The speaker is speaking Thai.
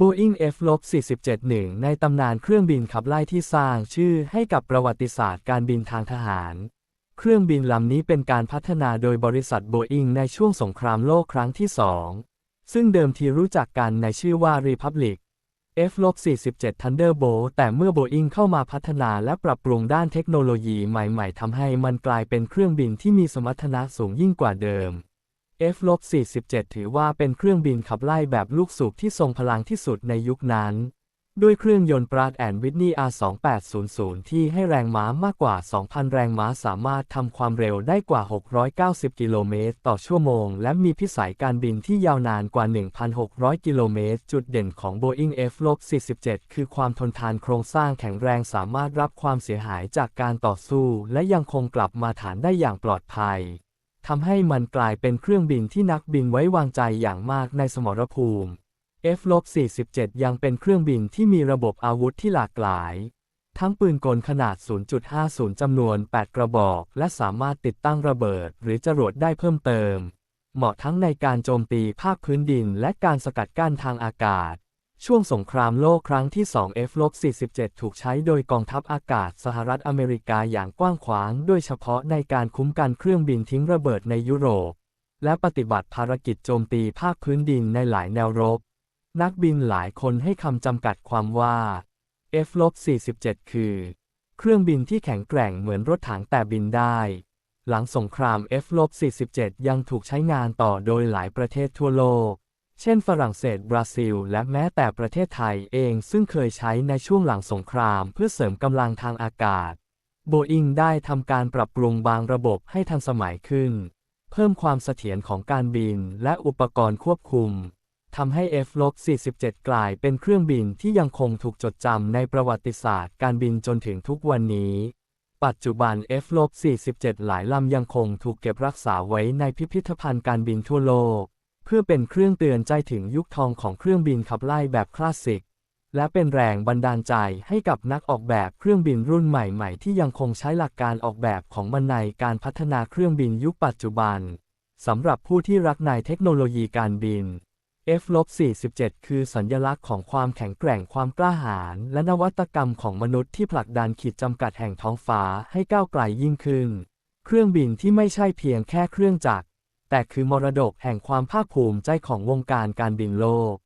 Boeing F-47 หนึ่งในตำนานเครื่องบินขับไล่ที่สร้างชื่อให้กับประวัติศาสตร์การบินทางทหาร เครื่องบินลำนี้เป็นการพัฒนาโดยบริษัท Boeing ในช่วงสงครามโลกครั้งที่สองซึ่งเดิมทีรู้จักกันในชื่อว่า Republic F-47 Thunderbolt แต่เมื่อ Boeing เข้ามาพัฒนาและปรับปรุงด้านเทคโนโลยีใหม่ ๆทำให้มันกลายเป็นเครื่องบินที่มีสมรรถนะสูงยิ่งกว่าเดิม F-47 ถือว่าเป็นเครื่องบินขับไล่แบบลูกสูบที่ทรงพลังที่สุดในยุคนั้น ด้วยเครื่องยนต์ปราดแอนวิทนี R2800 ที่ให้แรงม้ามากกว่า 2,000 แรงม้าสามารถทำความเร็วได้กว่า 690 กิโลเมตรต่อชั่วโมง และมีพิสัยการบินที่ยาวนานกว่า 1,600 กิโลเมตร จุดเด่นของ Boeing F-47 คือความทนทานโครงสร้างแข็งแรงสามารถรับความเสียหายจากการต่อสู้ และยังคงกลับมาฐานได้อย่างปลอดภัย ทำให้มันกลายเป็นเครื่องบินที่นักบินไว้วางใจอย่างมากในสมรภูมิ F-47 ยังเป็นเครื่องบินที่มีระบบอาวุธที่หลากหลาย ทั้งปืนกลขนาด 0.50 จำนวน 8 กระบอก และสามารถติดตั้งระเบิดหรือจรวดได้เพิ่มเติม เหมาะทั้งในการโจมตีภาคพื้นดินและการสกัดกั้นทางอากาศ ช่วงสงครามโลกครั้งที่ 2 F-47 ถูกใช้โดยกองทัพอากาศสหรัฐอเมริกาอย่างกว้างขวาง โดยเฉพาะในการคุ้มกันเครื่องบินทิ้งระเบิดในยุโรป และปฏิบัติภารกิจโจมตีภาคพื้นดินในหลายแนวรบ นักบินหลายคนให้คำจำกัดความว่า F-47 คือ เครื่องบินที่แข็งแกร่งเหมือนรถถังแต่บินได้ หลังสงคราม F-47 ยังถูกใช้งานต่อโดยหลายประเทศทั่วโลก เช่นฝรั่งเศส บราซิล และแม้แต่ประเทศไทยเองซึ่งเคยใช้ในช่วงหลังสงครามเพื่อเสริมกำลังทางอากาศ โบอิงได้ทำการปรับปรุงบางระบบให้ทันสมัยขึ้น เพิ่มความเสถียรของการบินและอุปกรณ์ควบคุมทำให้ F-47 กลายเป็นเครื่องบินที่ยังคงถูกจดจำในประวัติศาสตร์การบินจนถึงทุกวันนี้ ปัจจุบัน F-47 หลายลำยังคงถูกเก็บรักษาไว้ในพิพิธภัณฑ์การบินทั่วโลก พื่อเป็นเครื่องเตือนใจถึงยุคทองของเครื่องบินขับไล่แบบคลาสสิก และเป็นแรงบันดาลใจให้กับนักออกแบบเครื่องบินรุ่นใหม่ๆ ที่ยังคงใช้หลักการออกแบบของมันในการพัฒนาเครื่องบินยุคปัจจุบันสำหรับผู้ที่รักในเทคโนโลยีการบิน F-47 คือสัญญลักษณ์ของความแข็งแกร่งความกล้าหาญและนวัตกรรมของมนุษย์ที่ผลักดันขีดจำกัดแห่งท้องฟ้าให้ก้าวไกลยิ่งขึ้น เครื่องบินที่ไม่ใช่เพียงแค่เครื่องจักร แต่คือมรดกแห่งความภาคภูมิใจของวงการการบินโลก